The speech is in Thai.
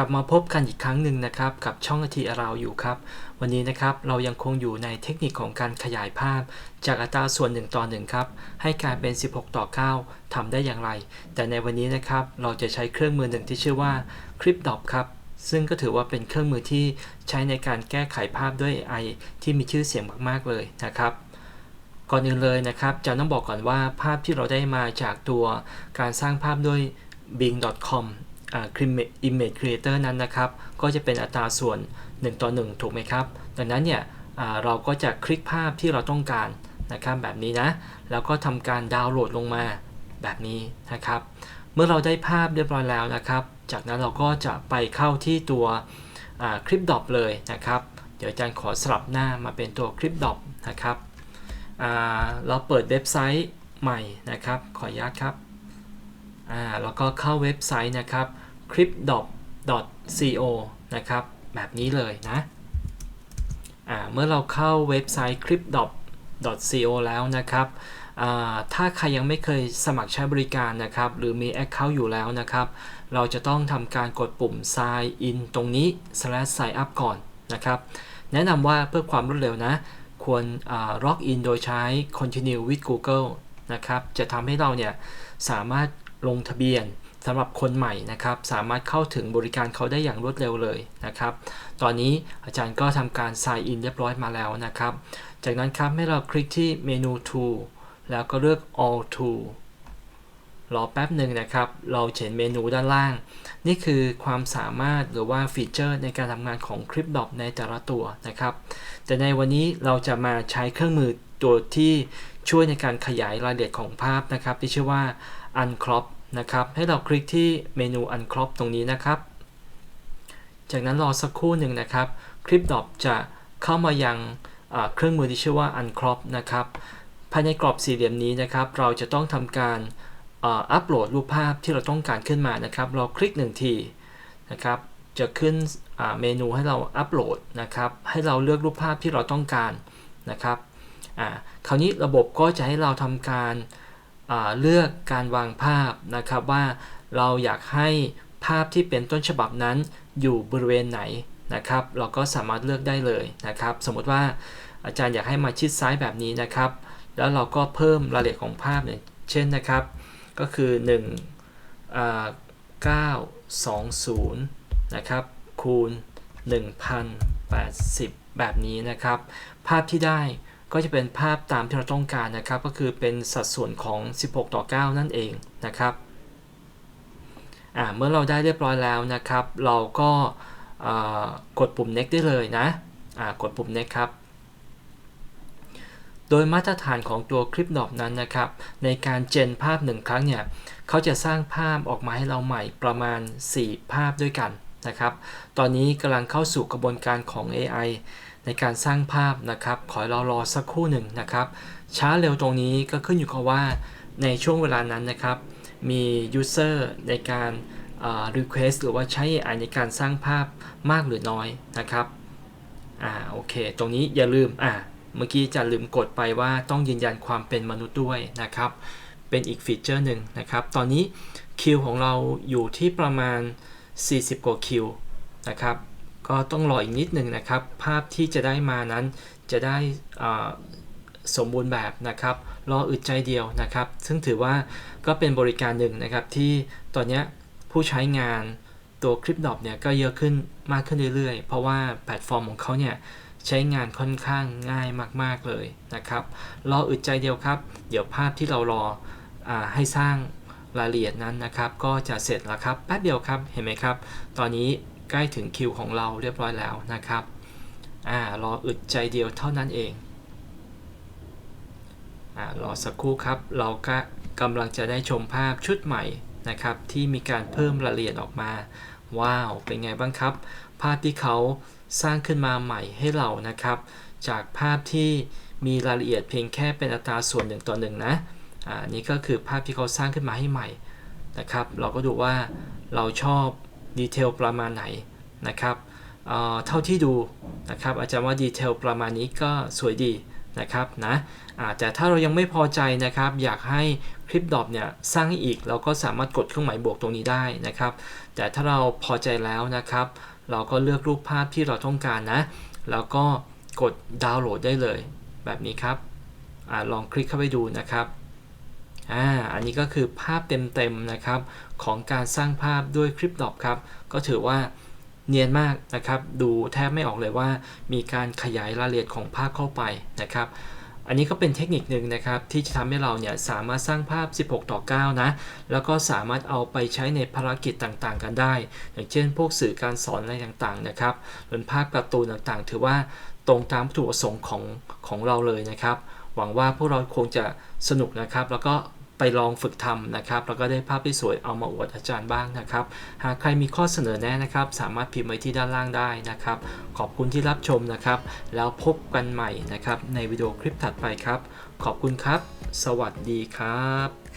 กลับมาพบกันอีกครั้งหนึ่งนะครับ กับช่องอทีเราอยู่ครับ วันนี้นะครับเรายังคงอยู่ในเทคนิคของการขยายภาพ จากอัตราส่วน1ต่อ1ครับ ให้กลายเป็น 16 ต่อ 9ทำได้อย่างไร แต่ในวันนี้นะครับเราจะใช้เครื่องมือหนึ่งที่ชื่อว่า ClipDop ครับซึ่งก็ถือว่าเป็นเครื่องมือที่ใช้ในการแก้ไขภาพด้วย AI ที่มีชื่อเสียงมากๆเลยนะครับก่อนอื่นเลยนะครับจะต้องบอกก่อนว่าภาพที่เราได้มาจากตัวการสร้างภาพด้วย bing.com อ่า image creator นั้นนะครับ ก็จะเป็นอัตราส่วน 1 ต่อ 1 ถูกไหมครับ ดังนั้นเนี่ยเราก็จะคลิกภาพที่เราต้องการนะครับแบบนี้นะ แล้วก็ทำการดาวน์โหลดลงมาแบบนี้นะครับ เมื่อเราได้ภาพเรียบร้อยแล้วนะครับ จากนั้นเราก็จะไปเข้าที่ตัวคลิปดอปเลยนะครับ เดี๋ยวอาจารย์ขอสลับหน้ามาเป็นตัวคลิปดอปนะครับเราเปิดเว็บไซต์ใหม่นะครับ ขออนุญาตครับ อ่าแล้วก็เข้าเว็บไซต์นะครับ cryptdop.co นะครับ แบบนี้เลยนะอ่าเมื่อเราเข้าเว็บไซต์ cryptdop.co แล้วนะครับอ่าถ้าใครยังไม่เคยสมัครใช้บริการนะครับ หรือมี Account อยู่แล้วนะครับ เราจะต้องทำการกดปุ่ม sign in ตรงนี้ slash sign up ก่อนนะครับ แนะนำว่าเพื่อความรวดเร็วนะ ควรล็อกอินโดยใช้ continue with Google นะครับ จะทำให้เราเนี่ยสามารถ ลงทะเบียนสำหรับคนใหม่นะครับ สามารถเข้าถึงบริการเขาได้อย่างรวดเร็วเลยนะครับ ตอนนี้อาจารย์ก็ทำการ sign in เรียบร้อยมาแล้วนะครับ จากนั้นครับให้เราคลิกที่เมนู tool แล้วก็เลือก all tool รอแป๊บหนึ่งนะครับ เราเห็นเมนูด้านล่าง นี่คือความสามารถหรือว่าฟีเจอร์ในการทำงานของคลิปดอปในแต่ละตัวนะครับ แต่ในวันนี้เราจะมาใช้เครื่องมือตัวที่ช่วยในการขยายรายละเอียดของภาพนะครับ ที่ชื่อว่า uncrop นะครับ ให้เราคลิกที่เมนู uncrop ตรงนี้นะครับ จากนั้นรอสักครู่หนึ่งนะครับ คลิปดอปจะเข้ามายังเครื่องมือที่ชื่อว่า uncrop นะครับ ภายในกรอบสี่เหลี่ยมนี้นะครับ เราจะต้องทำการอัปโหลดรูปภาพที่เราต้องการขึ้นมานะครับ เราคลิกหนึ่งทีนะครับ จะขึ้นเมนูให้เราอัปโหลดนะครับ ให้เราเลือกรูปภาพที่เราต้องการนะครับคราวนี้ระบบก็จะให้เราทำการ เลือกการวางภาพนะครับว่าเราอยากให้ภาพที่เป็นต้นฉบับนั้นอยู่บริเวณไหนนะครับ เราก็สามารถเลือกได้เลยนะครับ สมมติว่าอาจารย์อยากให้มาชิดซ้ายแบบนี้นะครับ แล้วเราก็เพิ่มรายละเอียดของภาพเนี่ยเช่นนะครับ ก็คือ1 920 นะครับ คูณ 1080 แบบนี้นะครับ ภาพที่ได้ ก็จะเป็นภาพตามที่เราต้องการนะครับ ก็คือเป็นสัดส่วนของ 16 ต่อ 9 นั่นเองนะครับเมื่อเราได้เรียบร้อยแล้วนะครับ เราก็กดปุ่ม next ได้เลยนะกดปุ่ม next ครับโดยมาตรฐานของตัวคลิปดอบนั้นนะครับ ในการเจนภาพหนึ่งครั้งเนี่ยเขาจะสร้างภาพออกมาให้เราใหม่ประมาณ 4 ภาพด้วยกันนะครับ ตอนนี้กำลังเข้าสู่กระบวนการของ AI ในการสร้างภาพนะครับ ขอเรารอสักครู่หนึ่งนะครับ ช้าเร็วตรงนี้ก็ขึ้นอยู่กับว่าในช่วงเวลานั้นนะครับ มี user ในการ request หรือว่าใช้ AI ในการสร้างภาพมากหรือน้อยนะครับ อ่าโอเค ตรงนี้อย่าลืม อ่าเมื่อกี้จะลืมกดไปว่าต้องยืนยันความเป็นมนุษย์ด้วยนะครับ เป็นอีกฟีเจอร์หนึ่งนะครับ ตอนนี้คิวของเราอยู่ที่ประมาณ 40 กว่าคิวนะครับ ก็ต้องรออีกนิดหนึ่งนะครับ ภาพที่จะได้มานั้นจะได้สมบูรณ์แบบนะครับ รออึดใจเดียวนะครับ ซึ่งถือว่าก็เป็นบริการหนึ่งนะครับที่ตอนนี้ผู้ใช้งานตัวคลิปดอปเนี่ยก็เยอะขึ้นมากขึ้นเรื่อยๆ เพราะว่าแพลตฟอร์มของเขาเนี่ยใช้งานค่อนข้างง่ายมากๆเลยนะครับ รออึดใจเดียวครับ เดี๋ยวภาพที่เรารออให้สร้างรายละเอียดนั้นนะครับ ก็จะเสร็จแล้วครับแป๊บเดียวครับเห็นไหมครับ ตอนนี้ ใกล้ถึงคิวของเราเรียบร้อยแล้วนะครับอ่ารออึดใจเดียวเท่านั้นเองอ่ารอสักครู่ครับ เราก็กำลังจะได้ชมภาพชุดใหม่นะครับ ที่มีการเพิ่มรายละเอียดออกมา ว้าว เป็นไงบ้างครับ ภาพที่เขาสร้างขึ้นมาใหม่ให้เรานะครับ จากภาพที่มีรายละเอียดเพียงแค่เป็นอัตราส่วนหนึ่งต่อหนึ่งนะอ่านี่ก็คือภาพที่เขาสร้างขึ้นมาให้ใหม่นะครับ เราก็ดูว่าเราชอบ ดีเทลประมาณไหนนะครับเท่าที่ดูนะครับอาจารย์ว่าดีเทลประมาณนี้ก็สวยดีนะครับนะอาแต่ถ้าเรายังไม่พอใจนะครับอยากให้คลิปดรอปเนี่ยสร้างให้อีกเราก็สามารถกดเครื่องหมายบวกตรงนี้ได้นะครับ แต่ถ้าเราพอใจแล้วนะครับ เราก็เลือกรูปภาพที่เราต้องการนะ แล้วก็กดดาวน์โหลดได้เลยแบบนี้ครับอลองคลิกเข้าไปดูนะครับ อ่าอันนี้ก็คือภาพเต็มๆนะครับของการสร้างภาพด้วยคลิปดอปครับก็ถือว่าเนียนมากนะครับ ดูแทบไม่ออกเลยว่ามีการขยายรายละเอียดของภาพเข้าไปนะครับ อันนี้ก็เป็นเทคนิคหนึ่งนะครับ ที่จะทำให้เราเนี่ยสามารถสร้างภาพ 16 ต่อ 9 นะ แล้วก็สามารถเอาไปใช้ในภารกิจต่างๆ กันได้ อย่างเช่น พวกสื่อการสอนอะไรต่างๆนะครับหรือภาพการ์ตูนต่างๆ ถือว่าตรงตามวัตถุประสงค์ของของเราเลยนะครับ หวังว่าพวกเราคงจะสนุกนะครับ แล้วก็ ไปลองฝึกทำนะครับ แล้วก็ได้ภาพที่สวยเอามาอวดอาจารย์บ้างนะครับ หากใครมีข้อเสนอแนะนะครับ สามารถพิมพ์ไว้ที่ด้านล่างได้นะครับ ขอบคุณที่รับชมนะครับ แล้วพบกันใหม่นะครับในวิดีโอคลิปถัดไปครับ ขอบคุณครับ สวัสดีครับ